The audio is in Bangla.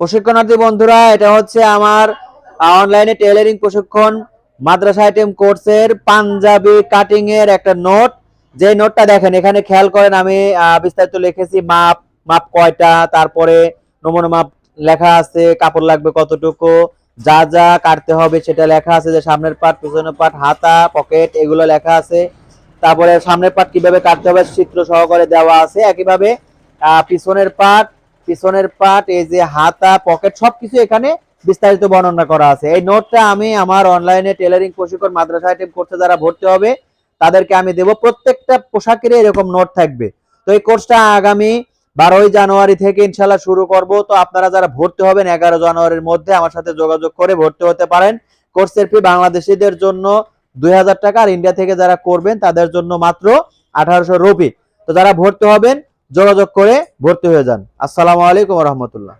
প্রশিক্ষণার্থী বন্ধুরা, এটা হচ্ছে আমার অনলাইনে টেলারিং প্রশিক্ষণ, মাদ্রাসা আইটেম কোর্সের পাঞ্জাবি কাটিং এর একটা নোট যে নোটটা দেখেন, এখানে খেয়াল করেন আমি বিস্তারিত লিখেছি, মাপ মাপ কয়টা, তারপরে নমুনা মাপ লেখা আছে, কাপড় লাগবে কতটুকু, যা যা কাটতে হবে সেটা লেখা আছে, যে সামনের পাট পিছনের পাট হাতা পকেট এগুলো লেখা আছে। তারপরে সামনের পাট কীভাবে কাটতে হবে, চিত্র সহকারে দেওয়া আছে। একইভাবে পিছনের পাট পিছনের পাট এই যে হাতা পকেট সবকিছু এখানে বিস্তারিত বর্ণনা করা আছে। এই নোটটা আমি আমার অনলাইনে টেলারিং প্রশিক্ষণ মাদ্রাসা আইটেম করতে যারা ভর্তি হবে, তাদেরকে আমি দেব। প্রত্যেকটা পোশাকের এরকম নোট থাকবে। তো এই কোর্সটা আগামী বারোই জানুয়ারি থেকে ইনশাল্লাহ শুরু করব। তো আপনারা যারা ভর্তি হবেন এগারো জানুয়ারির মধ্যে আমার সাথে যোগাযোগ করে ভর্তি হতে পারেন। কোর্সের ফি বাংলাদেশিদের জন্য দুই হাজার টাকা আর ইন্ডিয়া থেকে যারা করবেন, তাদের জন্য মাত্র আঠারোশো রুপি। তো যারা ভর্তি হবেন যোগাযোগ করে ভর্তি হয়ে যান। আসসালামু আলাইকুম রহমতুল্লাহ।